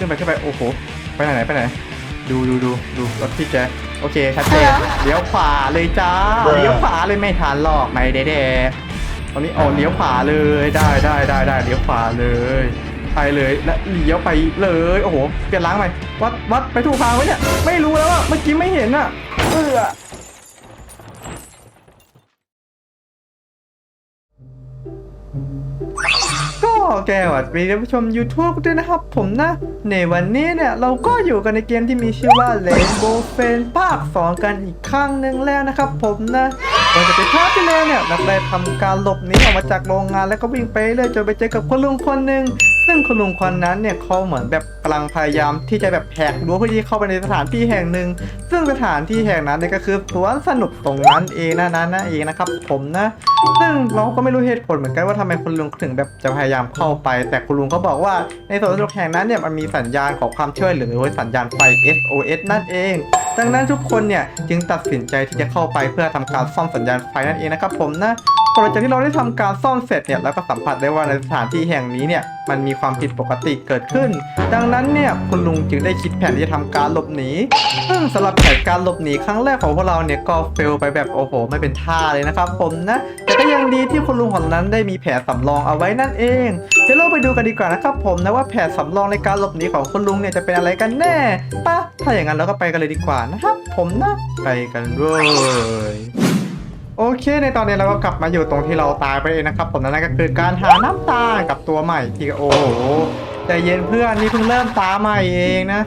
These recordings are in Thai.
ขึ้นไปขึ้นไปโอ้โหไปไหนไหนไปไหน ดูดูดูดูรถพี่แกโอเคชัดเจนเลี้ยวขวาเลยจ้าเลี้ยวขวาเลยไม่ทันหรอกไม่ได้แดตอนนี้อ๋อเลี้ยวขวาเลยได้ได้ได้ได้เลี้ยวขวาเลยไปเลยและเลี้ยวไปเลยโอ้โหเปลี่ยนล้างใหม่วัดวัดไปถูกทางไว้เนี่ยไม่รู้แล้วอะเมื่อกี้ไม่เห็นอะเออ แกวัดมีท่านผู้ชม YouTube ด้วยนะครับผมนะ ในวันนี้เนี่ย เราก็อยู่กันในเกมที่มีชื่อว่า Rainbow f r i e n d ภาค 2 กันอีกครั้งหนึ่งแล้วนะครับผมนะก่อนจะไปภาคที่แล้วเนี่ยเราได้ทำการหลบหนีออกมาจากโรงงานแล้วก็วิ่งไปเรื่อยจนไปเจอกับคนลุงคนหนึ่ง ซึ่งคุณลุงคนนั้นเนี่ยเขาเหมือนแบบกำลังพยายามที่จะแบบแหกรั้วเพื่อที่เข้าไปในสถานที่แห่งหนึ่ง ซึ่งสถานที่แห่งนั้นเนี่ยก็คือสวนสนุกตรงนั้นเองนะนะนะเองนะครับ ผมนะ ซึ่งเราก็ไม่รู้เหตุผลเหมือนกันว่าทำไมคุณลุงถึงแบบจะพยายามเข้าไป แต่คุณลุงเขาบอกว่าในสวนสนุกแห่งนั้นเนี่ยมันมีสัญญาณของความช่วยเหลือหรือสัญญาณไฟ SOS นั่นเอง ดังนั้นทุกคนเนี่ยจึงตัดสินใจที่จะเข้าไปเพื่อทำการซ่อมสัญญาณไฟนั่นเองนะครับผมนะพอหลังจากที่เราได้ทำการซ่อมเสร็จเนี่ยแล้วก็สัมผัสได้ว่าในสถานที่แห่งนี้เนี่ยมันมีความผิดปกติเกิดขึ้น ดังนั้นเนี่ยคุณลุงจึงได้คิดแผนที่จะทำการหลบหนีซึ่งสำหรับแผนการหลบหนีครั้งแรกของพวกเราเนี่ยก็เฟลไปแบบโอ้โห ไม่เป็นท่าเลยนะครับผมนะแต่ก ยังดีที่คุณลุงของนั้นได้มีแผนสำรองเอาไว้นั่นเอง เดี๋ยวเราไปดูกันดีกว่านะครับผมนะว่าแผนสำรองในการหลบหนีของคุณลุงเนี่ยจะเป็นอะไรกันแน่ปะถ้าอย่างนั้นเราก็ไปกันเลยดีกว่านะครับ ผมนะไปกันเลยโอเค ในตอนนี้เราก็กลับมาอยู่ตรงที่เราตายไปเองนะครับ ผมนั่นก็คือการหาน้ำตาลกับตัวใหม่ที่โอ้โหใจเย็นเพื่อนนี่เพิ่งเริ่มตาใหม่เองนะ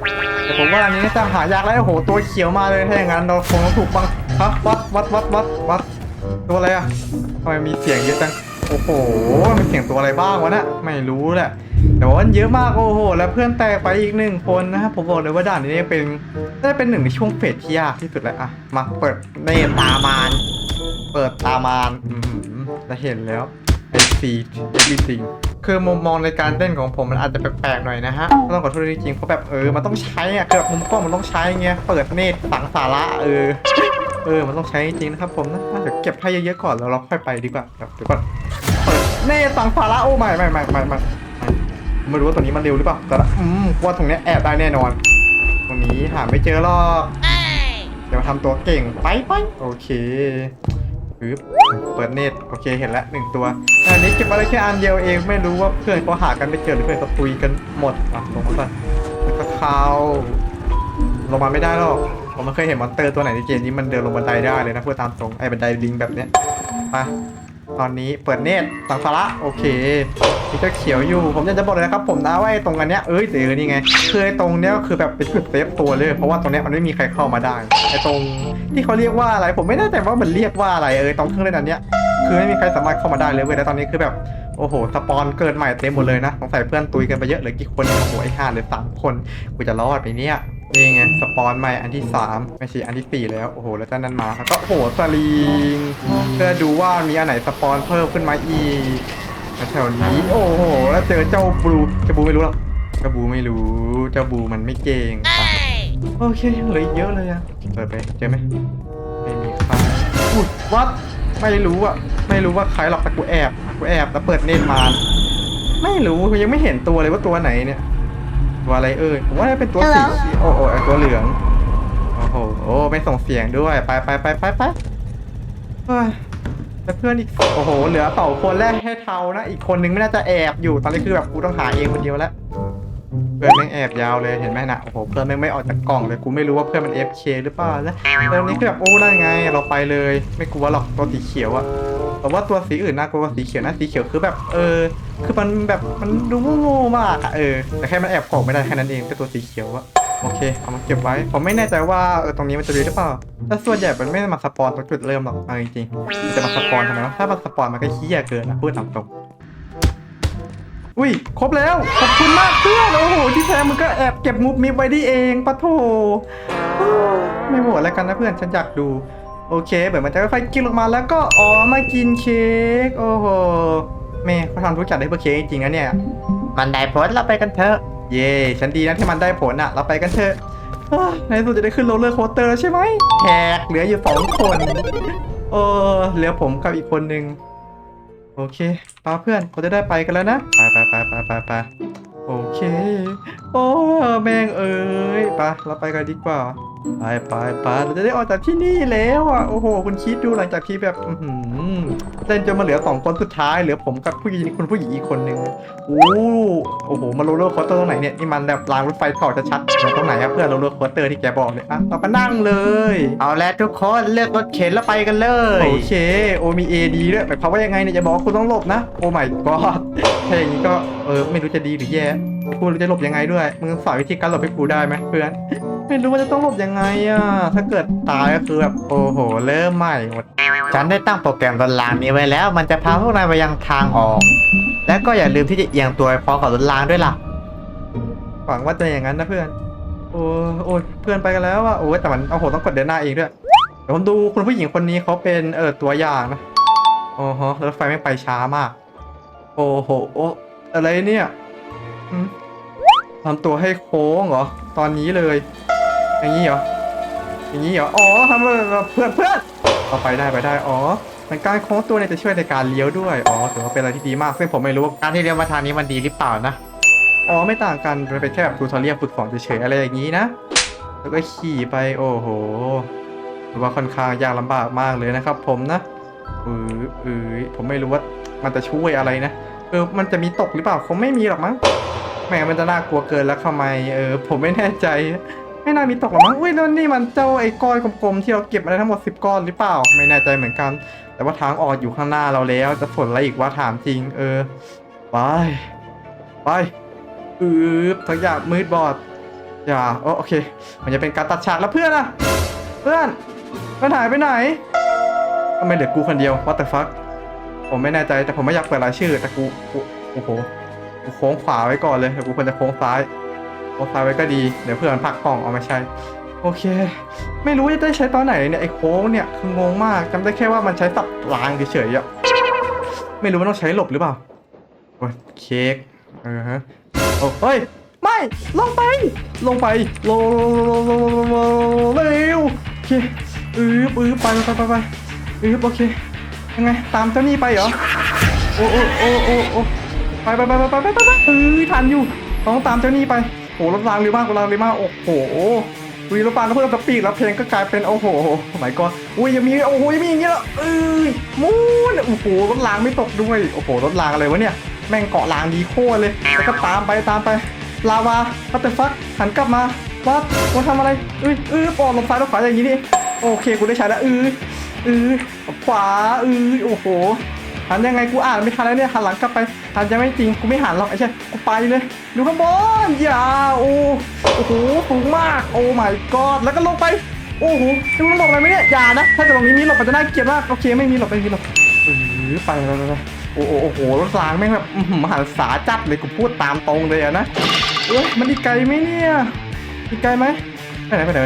แต่ผมว่าอันนี้น่าจะหายากแล้วโอ้โหตัวเขียวมาเลยถ้าอย่างนั้นเราคงถูกบังฮะวัดวัดวัดวัดวัด ตัวอะไรอะทำไมมีเสียงเยอะจัง โอ้โหมีเสียงตัวอะไรบ้างวะเนะไม่รู้แหละ แต่ว่ามันเยอะมากโอ้โห แล้วเพื่อนแตกไปอีกหนึ่งคนนะครับ ผมบอกเลยว่าด่านนี้เป็นน่าจะเป็นหนึ่งในช่วงเฟสที่ยากที่สุดแล้วอะมาเปิดเนตามาน เปิดตามานอืมจะเห็นแล้วไอซีเอฟวีซิงคือมุมมองในการเล่นของผมมันอาจจะแปลกๆหน่อยนะฮะต้องขอโทษจริงๆเพราะแบบเออมันต้องใช้อะคือแบบมุมกล้องมันต้องใช้เงี้ยเปิดเนตฝังสาระเออ เออ มันต้องใช้จริงนะครับผมนะเดี๋ยวเก็บให้เยอะๆก่อนแล้วเราค่อยไปดีกว่าเดี๋ยวก่อนเปิดเนตฝังสาระโอ้ไม่ไม่ไม่ไม่ไม่ไม่ไม่รู้ว่าตัวนี้มันเร็วหรือเปล่า แต่ละอืมว่าตรงเนี้ยแอบได้แน่นอน ตรงนี้หาไม่เจอหรอกเดี๋ยวมาทำตัวเก่งไปไปโอเคปึ๊บเปิดเน็ตโอเคเห็นแล้วหนึ่งตัวอันนี้เก็บมาได้แค่อันเดียวเองไม่รู้ว่าเพื่อนเขาหากันไม่เจอหรือเพื่อนเขาตุยกันหมดอะลงมาก่อนแล้วก็เข้าลงมาไม่ได้หรอก ผมไม่เคยเห็นมอนเตอร์ตัวไหนในเกมนี้มันเดินลงบันไดได้เลยนะเพื่อตามตรงไอ้บันไดลิงแบบเนี้ยไปตอนนี้เปิดเนตสังสาระโอเคนี่ก็เขียวอยู่ผมอยากจะบอกเลยนะครับผมนะว่าไอ้ตรงอันเนี้ยเอ้ยเดี๋ยวนี่ไงคือไอ้ตรงเนี้ยก็คือแบบเป็นจุดเซฟตัวเลย เพราะว่าตรงเนี้ยมันไม่มีใครเข้ามาได้ไอ้ตรงที่เขาเรียกว่าอะไรผมไม่แน่ใจว่ามันเรียกว่าอะไรเออตรงเครื่องเล่นอันเนี้ยคือไม่มีใครสามารถเข้ามาได้เลยเว้ยแล้วตอนนี้คือแบบโอ้โหสปอนเกิดใหม่เต็มหมดเลยนะสงสัยเพื่อนตุยกันไปเยอะเลือกี่คนโอ้โหไอ้ห้าหรือสามคนกูจะรอดไปเนี่ย นี่ไงสปอนใหม่อันที่สามไม่ใช่อันที่สี่แล้วโอ้โหแล้วเจ้านั้นมาแล้วก็โอ้โหสลิงเพื่อดูว่ามีอันไหนสปอนเพิ่มขึ้นมาอีกแถวนี้โอ้โหแล้วเจอเจ้าบลูเจ้าบลูไม่รู้หรอกเจ้าบลูไม่รู้เจ้าบลูมันไม่เก่งโอเคเหลือเยอะเลยอะเปิดไปเจอไหมไม่มีใครอุ้ยวัดไม่รู้อะไม่รู้ว่าใครหรอกแต่กูแอบกูแอบแล้วเปิดเนตมาไม่รู้ยังไม่เห็นตัวเลยว่าตัวไหนเนี่ย ตัวอะไรเอ่ยผมว่าน่าเป็นตัวสี Hello โอ้โหไอ้ตัวเหลืองโอ้โหโอ้ไม่ส่งเสียงด้วยไปไปไปไปไปเฮ้ยแล้วเพื่อนอีกโอ้โหเหลือสองคนแรกให้เทานะอีกคนนึงไม่น่าจะแอบอยู่ตอนนี้คือแบบกูต้องหาเองคนเดียวแล้วเพื่อนแม่งแอบยาวเลยเห็นไหมนะโอ้โหเพื่อนแม่งไม่ออกจากกล่องเลยกูไม่รู้ว่าเพื่อนมัน FK หรือเปล่าแล้วตอนนี้คือแบบโอ้ได้ไงเราไปเลย ไม่กลัวหรอกตัวสีเขียวอะ แต่ว่าตัวสีอื่นน่ากลัวกว่าสีเขียวนะสีเขียวคือแบบเออ คือมันแบบมันดูโง่ๆมากอะเออแต่แค่มันแอบกล่องไม่ได้แค่นั้นเองเป็นตัวสีเขียวอะโอเคเอามาเก็บไว้ ผมไม่แน่ใจว่าเออตรงนี้มันจะดีหรือเปล่าแต่ส่วนใหญ่มันไม่มาสปอนตรงจุดเริ่มหรอกเอาจริงๆมันจะมาสปอนทำไมวะถ้ามันสปอนมันก็เฮี้แยเกินอะพูดตามตรงอุ้ยครบแล้วขอบคุณมากเพื่อนโอ้โหที่แท้มึงก็แอบเก็บมุกมิบไว้ดีเองปะโถไม่โหวตอะไรกันนะเพื่อนฉันอยากดู โอเคเบิดมันจะค่อยๆกินลงมาแล้วก็อ๋อมากินเค้กโอ้โหแม่เขาทำทุกอย่างได้เพื่อเค้กจริงๆนะเนี่ย มันได้ผลเราไปกันเถอะเย่ฉันดีนะที่มันได้ผลอะ เราไปกันเถอะอ้าวในที่สุดจะได้ขึ้นโรลเลอร์โคสเตอร์แล้วใช่ไหมแขกเหลืออยู่สองคนเออเหลือผมกับอีกคนนึง โอเคปาเพื่อนเราจะได้ไปกันแล้วนะ ไปไปไปไปไปไป โอเค โอ้แม่งเอ้ยไปเราไปกันดีกว่า ไปไปไปเราจะได้ออกจากที่นี่แล้วอะ โอ้โห คุณคิดดูหลังจากที่แบบอื้อหือเล่นจนมาเหลือสองคนสุดท้ายเหลือผมกับผู้หญิงคุณผู้หญิงอีกคนนึงโอ้โอ้โห มาโรลเลอร์โคสเตอร์ตรงไหนเนี่ย นี่มันแบบรางรถไฟเก่าจะชัดๆตรงไหนอะเพื่อนโรลเลอร์โคสเตอร์ที่แกบอกเลยอะเรามานั่งเลย เอาแล้วทุกคนเลือกรถเข็นแล้วไปกันเลย โอเค โอมีเอดีด้วยหมายความว่ายังไงเนี่ยจะบอกคุณต้องหลบนะ โอ้ไม่ก็ ถ้าอย่างนี้ก็เออไม่รู้จะดีหรือแย่กูรู้จะหลบยังไงด้วยมึงสอนวิธีการหลบให้กูได้ไหมเพื่อน ไม่รู้ว่าจะต้องหลบยังไงอะถ้าเกิดตายก็คือแบบโอ้โหเริ่มใหม่หมดฉันได้ตั้งโปรแกรมรถรางนี้ไว้แล้ว มันจะพาพวกนายไปยังทางออก และก็อย่าลืมที่จะเอียงตัวไปพร้อมกับรถรางด้วยล่ะหวังว่าจะอย่างนั้นนะเพื่อน โอ้โอ้เพื่อนไปกันแล้วอะโอ้แต่มันโอ้โหต้องกดเดินหน้าเองด้วยเดี๋ยวผมดูคุณผู้หญิงคนนี้เขาเป็นเออตัวอย่างนะโอ้โหรถไฟไม่ไปช้ามาก โอ้โหโอ้อะไรเนี่ยหืมทำตัวให้โค้งเหรอ ตอนนี้เลย อย่างนี้เหรอ อย่างนี้เหรอ อ๋อทำแบบเพื่อนเพื่อนเอาไปได้ไปได้ อ๋อมันการโค้งตัวเนี่ยจะช่วยในการเลี้ยวด้วย อ๋อถือว่าเป็นอะไรที่ดีมาก ซึ่งผมไม่รู้ว่าการที่เลี้ยวมาทางนี้มันดีหรือเปล่านะ อ๋อ ไม่ต่างกันมันเป็นแค่แบบทูทอเรียลฝึกฝนเฉยๆอะไรอย่างนี้นะ แล้วก็ขี่ไป โอ้โหถือว่าค่อนข้างยากลำบากมากเลยนะครับ ผมนะเออเออผมไม่รู้ว่ามันจะช่วยอะไรนะ เออมันจะมีตกหรือเปล่าคงไม่มีหรอกมั้งแหมมันจะน่ากลัวเกินแล้วทำไมเออผมไม่แน่ใจ ไม่น่ามีตกหรอกมั้งอุ้ยแล้วนี่มันเจ้าไอ้ก้อนกลมๆที่เราเก็บมาได้ทั้งหมด 10 ก้อนหรือเปล่า ไม่แน่ใจเหมือนกัน แต่ว่าทางออกอยู่ข้างหน้าเราแล้วจะสนอะไรอีกว่าถามจริง เออไปไปอืบทั้งอย่างมืดบอดอย่าโอโอเค มันจะเป็นการตัดฉากแล้วเพื่อนอะเพื่อนเพื่อนหายไปไหนทำไมเหลือกูคนเดียว what the fuck ผมไม่แน่ใจแต่ผมไม่อยากเปิดรายชื่อ แต่กูกูโอ้โหกูโค้งขวาไว้ก่อนเลยแต่กูควรจะโค้งซ้ายโค้งซ้ายไว้ก็ดีเดี๋ยวเพื่อนผลักกล่องเอาม่ใช่โอเค ไม่รู้จะได้ใช้ตอนไหนเนี่ยไอ้โค้งเนี่ยคืองงมากจำได้แค่ว่ามันใช้สับรางเฉยๆอะไม่รู้ว่าต้องใช้หลบหรือเปล่าโอ้ยเค้กเออฮะโอ้เฮ้ยไม่ลงไป ลงไปลงลงลงลงลงเร็วโอเคอืบอืบไปไปไปไปอืบโอเค ยังไงตามเจ้านี่ไปเหรอโอ้โอ้โอ้โอ้โอ้ไปไปไปไปไปไปไปเออทันอยู่ต้องตามเจ้านี่ไปโอ้รถรางเร็วมากรถรางเร็วมากโอ้โหวีรถรางก็เพิ่มสปีดแล้วเพลงก็กลายเป็นโอ้โหสมัยก่อนอุ้ยยังมีโอ้โหยังมีอย่างเงี้ยเหรอเอ้ยมูนโอ้โหรถรางไม่ตกด้วยโอ้โหรถรางอะไรวะเนี่ยแม่งเกาะรางดีโคตรเลยแล้วก็ตามไปตามไปลาวาพัตเตอร์ฟักหันกลับมาวัดว่าทำอะไรเอ้ยเออปอดลงซ้ายลงขวาอย่างนี้นี่โอเคกูได้ใช้แล้วเออเออ ขวาเออโอ้โหหันยังไงกูอ่านไม่ทันแล้วเนี่ยหันหลังกลับไปหันจะไม่จริงกูไม่หันหรอกไอ้ใช่กูไปเลย ดูข้างบนอย่าโอ้โอ้โหสูงมากโอ้ my god แล้วก็ลงไปโอ้โหจะมึงหลบอะไรไหมเนี่ยอย่านะถ้าเกิดตรงนี้มีหลบมันจะน่าเกลียดมากโอเคไม่มีหลบไม่มีหลบเออไปไปไปโอ้โหโอ้โหรถรางแม่งแบบมหันษาจัดเลยกูพูดตามตรงเลยอะนะเอ้ยมันอีกไกลไหมเนี่ยอีกไกลไหมไปไหนไปไหน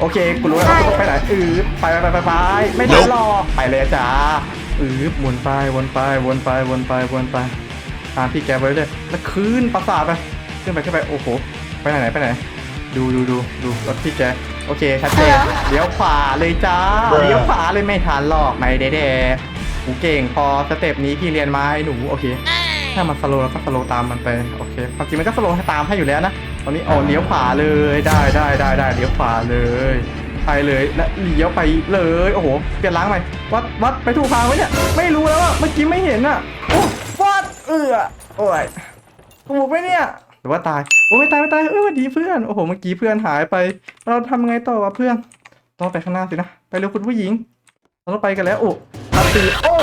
โอเคกูรู้แล้วว่าต้องไปไหนเออไปไปไปไปไม่ทันหรอกไปเลยจ้าเออวนไปวนไปวนไปวนไปวนไปตามพี่แกไปเลยแล้วคืนประสาทไปขึ้นไปขึ้นไปโอ้โหไปไหนไหนไปไหน ดูดูดูดูรถพี่แกโอเคชัดเจนเลี้ยวขวาเลยจ้าเลี้ยวขวาเลยไม่ทันหรอกไม่ได้แด่กูเก่งพอสเต็ปนี้พี่เรียนมาไอ้หนูโอเค ถ้ามันสโลแล้วก็สโลตามมันไปโอเคความจริงมันก็สโลว์ตามให้อยู่แล้วนะตอนนี้อ๋อเลี้ยวขวาเลยได้ได้ได้ได้เลี้ยวขวาเลยไปเลยและเลี้ยวไปเลยโอ้โหเปลี่ยนล้างใหม่วัดวัดไปถูกทางไว้เนี่ยไม่รู้แล้วอะเมื่อกี้ไม่เห็นอะโอ้วัดเออโอ้ยถูกไหมเนี่ยหรือว่าตายโอ้ยตายไม่ตายเออสวัสดีเพื่อนโอ้โหเมื่อกี้เพื่อนหายไป เราทำไงต่อวะเพื่อนต้องไปข้างหน้าสินะไปเร็วคุณผู้หญิงเราต้องไปกันแล้วโอ้ตีโอ้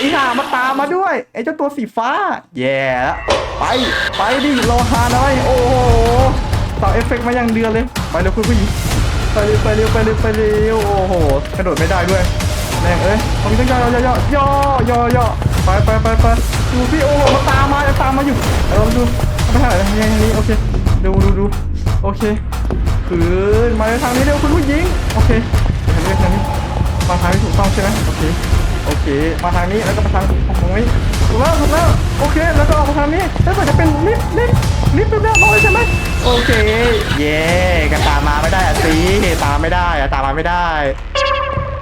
อีห่ามาตามมาด้วยไอ้เจ้าตัวสีฟ้า แย่แล้วไปไปดิโลหาน่อย โอ้โหเสาเอฟเฟกต์มาอย่างเดือนเลย ไปเร็วคุณผู้หญิงไปเร็วไปเร็วไปเร็วไปเร็วโอ้โหกระโดดไม่ได้ด้วยแม่งเอ้ยผมต้องย่อย่อย่อย่อย่อย่อไปไปไปไปดูพี่โอ้โหมาตามมาจะตามมาอยู่เออดูไปทางไหนทางนี้โอเคดูดูดูโอเคคืนมาทางนี้เร็วคุณผู้หญิงโอเคทางนี้ทางนี้มาทางที่ถูกต้องใช่ไหมโอเค มาทางนี้แล้วก็มาทางตรงนี้ถูกแล้วถูกแล้วโอเค แล้วก็ออกมาทางนี้แล้วก็จะเป็นลิฟต์ลิฟต์ลิฟต์เรียบร้อยใช่ไหมโอเค เย่กันตามมาไม่ได้อะสิตามไม่ได้อะตามมาไม่ได้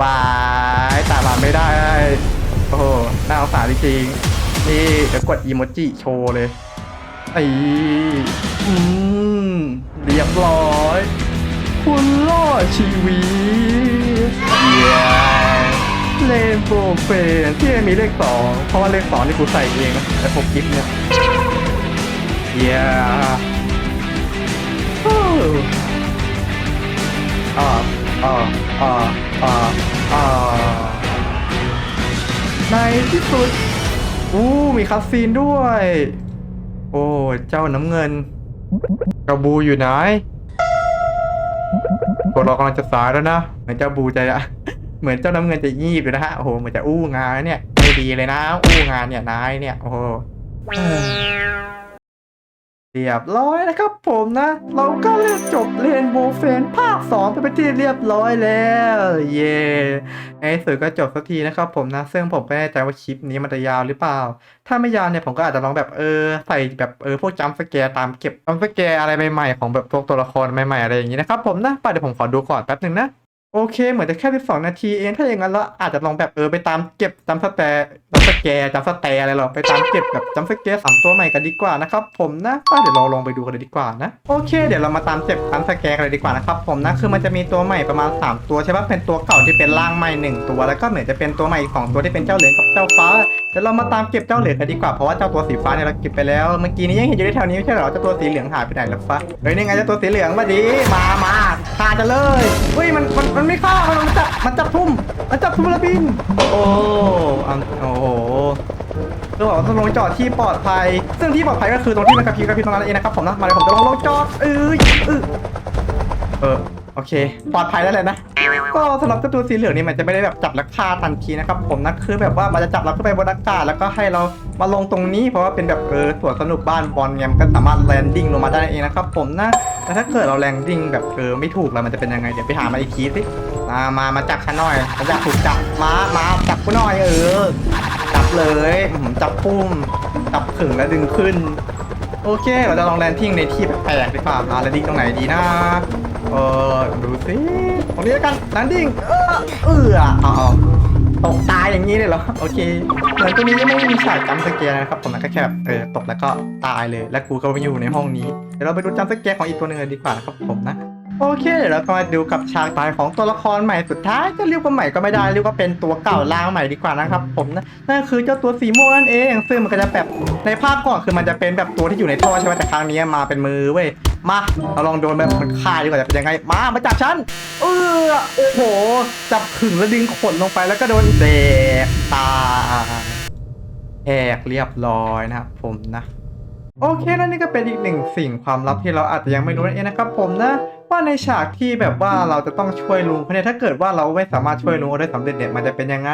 ไปตามมาไม่ได้ โอ้โหน่าสงสารจริงๆนี่เดี๋ยวกดอีโมจิโชว์เลยไอ้อืมเรียบร้อย คุณล่อชีวิตเย้ เลนโบเฟนที่มีเลขสองเพราะว่าเลขสองนี่กูใส่เองนะแต่ผมกิฟเนี่ยเย้ฮู้อ่าอ่าอ่าอ่าอ่าในที่สุดอู้มีคัสซีนด้วย โอ้เจ้าน้ำเงินกระบูอยู่ไหนพวกเรากำลังจะสายแล้วนะเหมือนเจ้าบูใจอะ เหมือนเจ้าน้ำเงินจะยีบอยู่นะฮะ โอ้โห เหมือนจะอู้งานเนี่ย ไม่ดีเลยนะ อู้งานเนี่ย นายเนี่ย โอ้โหเรียบร้อยนะครับผมนะ เราก็เล่นจบเรียนโบเฟนภาคสองไปเป็นที่เรียบร้อยแล้ว เย่ในที่สุดก็จบสักทีนะครับผมนะ ซึ่งผมไม่แน่ใจว่าคลิปนี้มันจะยาวหรือเปล่า ถ้าไม่ยาวเนี่ยผมก็อาจจะลองแบบเออใส่แบบเออพวกจัมสแกร์ตามเก็บจัมสแกร์อะไรใหม่ๆของแบบพวกตัวละครใหม่ๆอะไรอย่างนี้นะครับผมนะไปเดี๋ยวผมขอดูก่อนแป๊บหนึ่งนะ โอเค เหมือนจะแค่12นาทีเองถ้าอย่างนั้นเราอาจจะลองแบบเออไปตามเก็บจำสแตจำสแกจำสแตอะไรหรอไปตามเก็บแบบจำสแกสามตัวใหม่กันดีกว่านะครับผมนะป้าเดี๋ยวเราลองไปดูกันเลยดีกว่านะโอเค เดี๋ยวเรามาตามเก็บจำสแกกันเลยดีกว่านะครับผมนะคือมันจะมีตัวใหม่ประมาณ 3 ตัวใช่ป่ะเป็นตัวเก่าที่เป็นร่างใหม่หนึ่งตัวแล้วก็เหมือนจะเป็นตัวใหม่อีกสองตัวที่เป็นเจ้าเหลืองกับเจ้าฟ้าเดี๋ยวเรามาตามเก็บเจ้าเหลืองกันดีกว่าเพราะว่าเจ้าตัวสีฟ้าเนี่ยเราเก็บไปแล้วเมื่อกี้นี้ยังเห็นอยู่ในแถวนี้ไม่ใช่หรอเจ้าตัวสีเหลืองหายไปไหนแล้วฟ้าเฮ้ยนี่ไงเจ้าตัวสีเหลืองมาดีมามาฆ่าจะเลยเฮ้ยมันมันมันไม่ฆ่ามันมันจับมันจับทุ่มมันจับทุ่มแล้วบิน โอ้อันโอ้โหคือบอกว่าต้องลงจอดที่ปลอดภัย ซึ่งที่ปลอดภัยก็คือตรงที่มันกระพริบกระพริบตรงนั้นเองนะครับผมนะมาเลยผมจะลงลงจอดเอ้ยเออเออ โอเค ปลอดภัยแล้วเลยนะ ก็สำหรับเจ้าตัวสีเหลืองนี่มันจะไม่ได้แบบจับและฆ่าทันทีนะครับผมนะคือแบบว่ามันจะจับเราขึ้นไปบนอากาศแล้วก็ให้เรามาลงตรงนี้ เพราะว่าเป็นแบบเออสวนสนุกบ้านบอลเนี่ยมันก็สามารถแลนดิ้งลงมาได้เองนะครับผมนะแต่ถ้าเกิดเราแลนดิ้งแบบเออไม่ถูกแล้วมันจะเป็นยังไงเดี๋ยวไปหามาอีกทีสิมามามาจับฉันหน่อยฉันอยากถูกจับมามาจับกูหน่อยเออจับเลยอื้อหือจับปุ้มจับขึงแล้วดึงขึ้นโอเค เราจะลองแลนดิ้งในที่แปลกๆดีกว่าอ่าแลนดิ้งตรงไหนดีนะ เออดูสิตรงนี้แล้วกันนันดิ้งเออเออเอาเอาตกตายอย่างนี้เลยเหรอ โอเค เหมือนตัวนี้ยังไม่มีฉากจำสเกลนะครับ ผมนะก็แค่แบบเออตกแล้วก็ตายเลย และกูก็ไปอยู่ในห้องนี้ เดี๋ยวเราไปดูจำสเกลของอีกตัวหนึ่งเลยดีกว่านะครับผมนะ โอเคเดี๋ยวเราก็มาดูกับฉากตายของตัวละครใหม่สุดท้ายจะเรียกว่าใหม่ก็ไม่ได้เรียกว่าเป็นตัวเก่าล่างใหม่ดีกว่านะครับผมนะนั่นคือเจ้าตัวสีม่วงนั่นเองซึ่งมันก็จะแบบในภาคก่อนคือมันจะเป็นแบบตัวที่อยู่ในท่อใช่ไหมแต่ครั้งนี้มาเป็นมือเว้ยมาเราลองโดนแบบมันฆ่าดีกว่าจะเป็นยังไงมามาจับฉันเออโอ้โห จับขึงแล้วดึงขนลงไปแล้วก็โดนเดกตาแหกเรียบร้อยนะครับผมนะ โอเคนั่นนี่ก็เป็นอีกหนึ่งสิ่งความลับที่เราอาจจะยังไม่รู้นั่นเองนะครับผมนะ ว่าในฉากที่แบบว่าเราจะต้องช่วยลุงเขาเนี่ยถ้าเกิดว่าเราไม่สามารถช่วยลุงเขาได้สำเร็จเนี่ยมันจะเป็นยังไง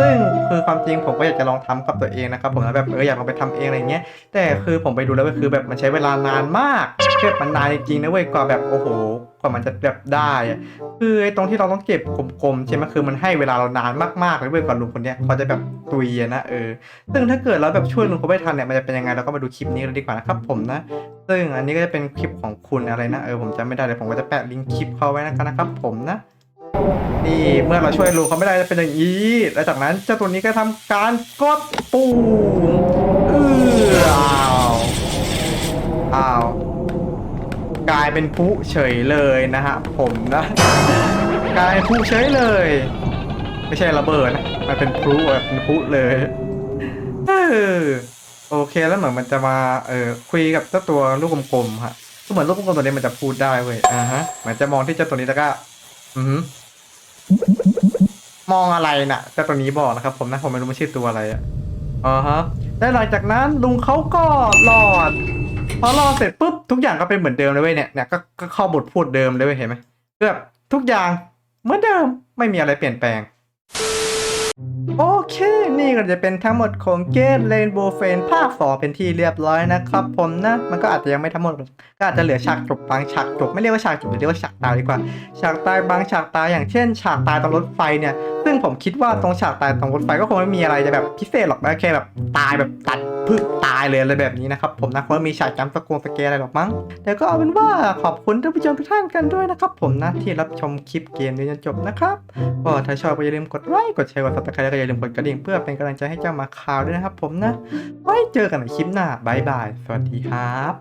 ซึ่งคือความจริงผมก็อยากจะลองทำกับตัวเองนะครับผมแล้วแบบเอออยากลองไปทำเองอะไรเงี้ยแต่คือผมไปดูแล้วก็คือแบบมันใช้เวลานานมากคือมันนานจริงๆนะเว้ยกว่าแบบโอ้โหกว่ามันจะแบบได้อะคือไอ้ตรงที่เราต้องเก็บกลมๆใช่ไหมคือมันให้เวลาเรานานมากๆเลยเว้ยกว่าลุงคนเนี้ยเขาจะแบบตุยอะนะเออซึ่งถ้าเกิดเราแบบช่วยลุงเขาไม่ทันเนี่ยมันจะเป็นยังไงเราก็มาดูคลิปนี้กันดีกว่านะครับผมนะ ซึ่งอันนี้ก็จะเป็นคลิปของคุณอะไรนะ เออผมจำไม่ได้เลยผมก็จะแปะลิงก์คลิปเขาไว้นะครับนะครับ ผมนะ นี่เมื่อเราช่วยลุงเขาไม่ได้จะเป็นอย่างนี้แล้วจากนั้นเจ้าตัวนี้ก็ทำการกดปุ่มเอออ้าวอ้าวกลายเป็นผู้เฉยเลยนะฮะผมนะ กลายเป็นผู้เฉยเลย ไม่ใช่ระเบิดนะมันเป็นพลุแบบเป็นพลุเลยเออ โอเคแล้วเหมือนมันจะมาเออคุยกับเจ้าตัวลูกกลมๆฮะก็เหมือนลูกกลมตัวนี้มันจะพูดได้เว้ยอ่าฮะเหมือนจะมองที่เจ้าตัวนี้แล้วก็ อือมองอะไรน่ะเจ้าตัวนี้บอกนะครับ ผมนะผมไม่รู้มันชื่อตัวอะไรอะอ่าฮะและหลังจากนั้นลุงเขาก็รอดพอรอเสร็จปุ๊บทุกอย่างก็เป็นเหมือนเดิมเลยเว้ยเนี่ยเนี่ยก็ก็เข้าบทพูดเดิมเลยเว้ยเห็นไหมคือแบบทุกอย่างเหมือนเดิมไม่มีอะไรเปลี่ยนแปลง โอเค นี่ก็จะเป็นทั้งหมดของเกม Rainbow f r i e n d ภาค 2 เป็นที่เรียบร้อยนะครับผมนะ มันก็อาจจะยังไม่ทั้งหมด ก็อาจจะเหลือฉากจบบางฉากจบ ไม่เรียกว่าฉากจบเรียกว่าฉากตายดีกว่า ฉากตายบางฉากตายอย่างเช่น ฉากตายตรงรถไฟเนี่ย ซึ่งผมคิดว่าตรงฉากตายตรงรถไฟก็คงไม่มีอะไรจะแบบพิเศษหรอกนะแค่แบบตายแบบตัดพึบตายเลยอะไรแบบนี้นะครับผมนะเพราะว่ามีฉากจำสกงสเกลอะไรหรอกมั้ง แต่ก็เอาเป็นว่าขอบคุณท่านผู้ชมทุกท่านกันด้วยนะครับผมนะที่รับชมคลิปเกมนี้จนจบนะครับก็ถ้าชอบก็อย่าลืมกดไลค์กดแชร์กดซับสไครต์อย่าลืมกดกระดิ่งเพื่อเป็นกำลังใจให้เจ้ามาคาวด้วยนะครับผมนะ ไว้เจอกันในคลิปหน้าบายบาย สวัสดีครับ